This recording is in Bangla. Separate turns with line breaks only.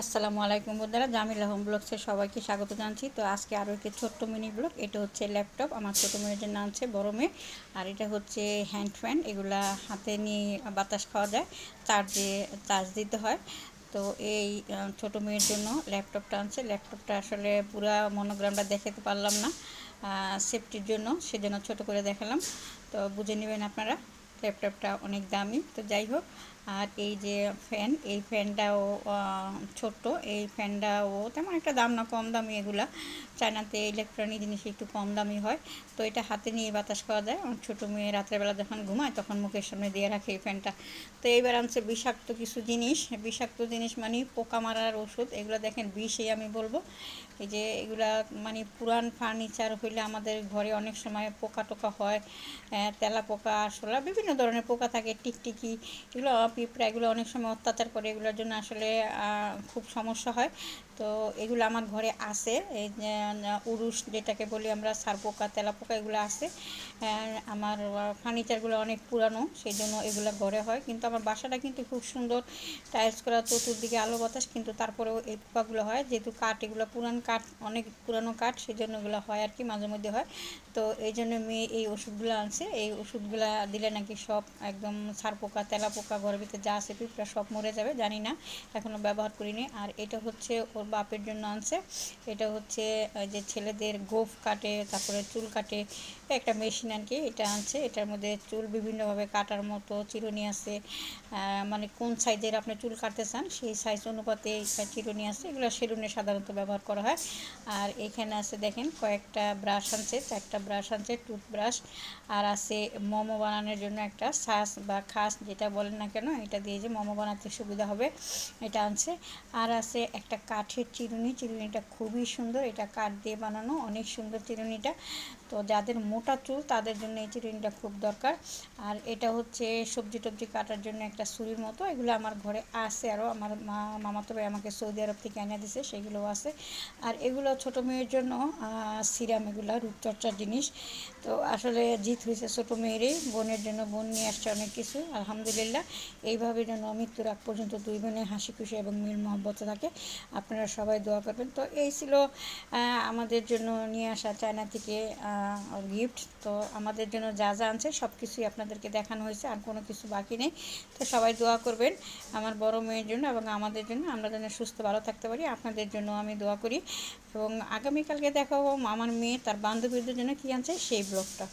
আসসালামু আলাইকুম বন্ধুরা, জামিলা হোম ব্লগসে সবাইকে স্বাগত জানাচ্ছি। তো আজকে আরও একটি ছোট্ট মিনি ব্লগ, এটা হচ্ছে ল্যাপটপ। আমার ছোটো মেয়ের জন্য আনছে, বড় মেয়ে। আর এটা হচ্ছে হ্যান্ড ফ্যান, এগুলা হাতে নিয়ে বাতাস খাওয়া যায়, চার্জে, চার্জ দিতে হয়। তো এই ছোটো মেয়ের জন্য ল্যাপটপটা আনছে। ল্যাপটপটা আসলে পুরা মনোগ্রামটা দেখাতে পারলাম না সেফটির জন্য, সেজন্য ছোট করে দেখালাম। তো বুঝে নেবেন আপনারা, ল্যাপটপটা অনেক দামি। তো যাই হোক আর এই যে ফ্যান এই ফ্যানটাও ছোট্ট, এই ফ্যানটাও তেমন একটা দাম না, কম দামি এগুলা। চায়নাতে ইলেকট্রনিক জিনিস একটু কম দামি হয়। তো এটা হাতে নিয়ে বাতাস করা যায়। আমার ছোটো মেয়ে রাত্রেবেলা যখন ঘুমায়, তখন মুখের সামনে দিয়ে রাখে এই ফ্যানটা তো এইবার আনছে বিষাক্ত কিছু জিনিস। বিষাক্ত জিনিস মানে পোকা মারার ওষুধ। এগুলো দেখেন বিষই আমি বলব। এই যে এগুলা মানে পুরান ফার্নিচার হইলে আমাদের ঘরে অনেক সময় পোকা টোকা হয় তেলা পোকা আসলা বিভিন্ন ধরনের পোকা থাকে, টিকটিকি, এগুলো পিঁপড়া এগুলো অনেক সময় অত্যাচার করে, এগুলোর জন্য আসলে খুব সমস্যা হয়। তো এগুলো আমার ঘরে আছে, এই উরুস যেটাকে বলি আমরা সার পোকা তেলা পোকা এগুলো আছে। আমার ফার্নিচারগুলো অনেক পুরানো, সেই জন্য এগুলো ঘরে হয়। কিন্তু আমার বাসাটা কিন্তু খুব সুন্দর, টাইলস করা, চতুর্দিকে আলো বাতাস, কিন্তু তারপরেও এই পোকাগুলো হয়। যেহেতু কাঠ, এগুলো পুরান কাঠ, অনেক পুরানো কাঠ, সেই জন্য এগুলো হয় আর কি, মাঝে মধ্যে হয়। তো এই জন্য মেয়ে এই ওষুধগুলো আনছে। এই ওষুধগুলো দিলে নাকি সব একদম সার পোকা তেলা পোকা ঘরের ভিতরে যা আছে পিঁপড়া সব মরে যাবে, জানি না এখনও ব্যবহার করিনি। আর এটা হচ্ছে ওর বাপের জন্য আনছে। এটা হচ্ছে যে ছেলেদের গোফ কাটে, তারপরে চুল কাটে, একটা মেশিন আর কি এটা আনছে। এটার মধ্যে চুল বিভিন্নভাবে কাটার মতো চিরুনি আছে। মানে কোন সাইজের আপনি চুল কাটতে চান, সেই সাইজ অনুপাতে চিরুনি আছে। এগুলো সেলুনে সাধারণত ব্যবহার করা হয়। আর এখানে আছে দেখেন, কয়েকটা ব্রাশ আনছে, চারটা ব্রাশ আনছে, টুথব্রাশ। আর আছে মোমো বানানোর জন্য একটা শ্বাস বা খাস, যেটা বলেন না কেন এটা দিয়ে যে মোমো বানাতে সুবিধা হবে, এটা আনছে। আর আছে একটা কাঠের চিরুনি, চিরুনিটা খুবই সুন্দর। এটা কাঠ দিয়ে বানানো, অনেক সুন্দর চিরুনিটা। তো যাদের মোটা চুল, তাদের জন্য এই চিরুনিটা খুব দরকার। আর এটা হচ্ছে সবজি টবজি কাটার জন্য একটা ছুরির মতো। এগুলো আমার ঘরে আছে আরও আমার মা, মামাতো ভাই আমাকে সৌদি আরব থেকে এনে দিছে, সেগুলোও আছে। আর এগুলো ছোটো মেয়ের জন্য সিরাম এগুলো, রূপচর্চার জিনিস। তো আসলে জিত হয়েছে ছোটো মেয়েরই। বোনের জন্য বোন নিয়ে আসছে অনেক কিছু, আলহামদুলিল্লাহ। এইভাবে যেন মৃত্যুর আগ পর্যন্ত দুই বোনে হাসি খুশি এবং মিল মহব্বত থাকে। আপনারা সবাই দোয়া করবেন। তো এই ছিল আমাদের জন্য নিয়ে আসা চায়না থেকে গিফট তো আমাদের জন্য যা যা আনছে সব কিছুই আপনাদেরকে দেখানো হয়েছে, আর কোনো কিছু বাকি নেই। তো সবাই দোয়া করবেন আমার বড় মেয়ের জন্য এবং আমাদের জন্য। আমরা যেন সুস্থ, ভালো থাকতে পারি। আপনাদের জন্য আমি দোয়া করি। এবং আগামীকালকে দেখাবো আমার মেয়ে, তার বান্ধবীদের জন্য কী আনছে, সেই ব্লগটা।